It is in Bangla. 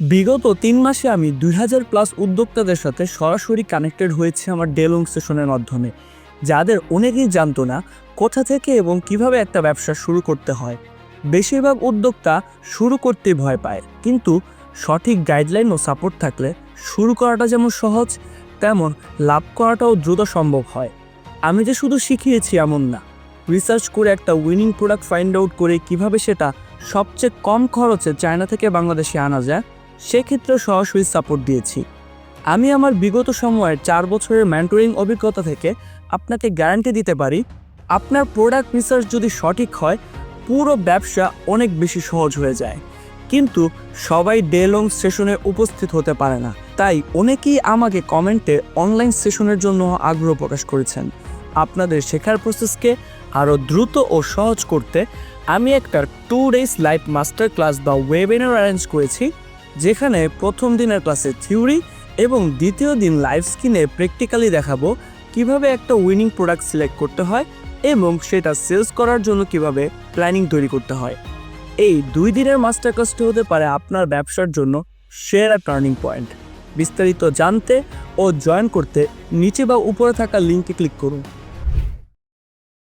বিগত তিন মাসে আমি দুই হাজার প্লাস উদ্যোক্তাদের সাথে সরাসরি কানেক্টেড হয়েছে আমার ডেলং সেশনের মাধ্যমে। যাদের অনেকেই জানতো না কোথা থেকে এবং কীভাবে একটা ব্যবসা শুরু করতে হয়। বেশিরভাগ উদ্যোক্তা শুরু করতে ভয় পায়। কিন্তু সঠিক গাইডলাইন ও সাপোর্ট থাকলে শুরু করাটা যেমন সহজ, তেমন লাভ করাটাও দ্রুত সম্ভব হয়। আমি যে শুধু শিখিয়েছি এমন না। রিসার্চ করে একটা উইনিং প্রোডাক্ট ফাইন্ড আউট করে কীভাবে সেটা সবচেয়ে কম খরচে চায়না থেকে বাংলাদেশে আনা যায় সেক্ষেত্রে সরাসরি সাপোর্ট দিয়েছি। আমি আমার বিগত সময়ের চার বছরের ম্যান্টরিং অভিজ্ঞতা থেকে আপনাকে গ্যারান্টি দিতে পারি, আপনার প্রোডাক্ট রিসার্চ যদি সঠিক হয়, পুরো ব্যবসা অনেক বেশি সহজ হয়ে যায়। কিন্তু সবাই ডে লং সেশনে উপস্থিত হতে পারে না। তাই অনেকেই আমাকে কমেন্টে অনলাইন সেশনের জন্য আগ্রহ প্রকাশ করেছেন। আপনাদের শেখার প্রসেসকে আরও দ্রুত ও সহজ করতে আমি একটা two days live master class বা ওয়েবিনার অ্যারেঞ্জ করেছি। যেখানে প্রথম দিনের ক্লাসে থিওরি এবং দ্বিতীয় দিন লাইভ স্ক্রিনে প্র্যাকটিক্যালি দেখাবো কীভাবে একটা উইনিং প্রোডাক্ট সিলেক্ট করতে হয় এবং সেটা সেলস করার জন্য কীভাবে প্ল্যানিং তৈরি করতে হয়। এই দুই দিনের মাস্টার ক্লাসটি হতে পারে আপনার ব্যবসার জন্য সেরা টার্নিং পয়েন্ট। বিস্তারিত জানতে ও জয়েন করতে নিচে বা উপরে থাকা লিঙ্কে ক্লিক করুন।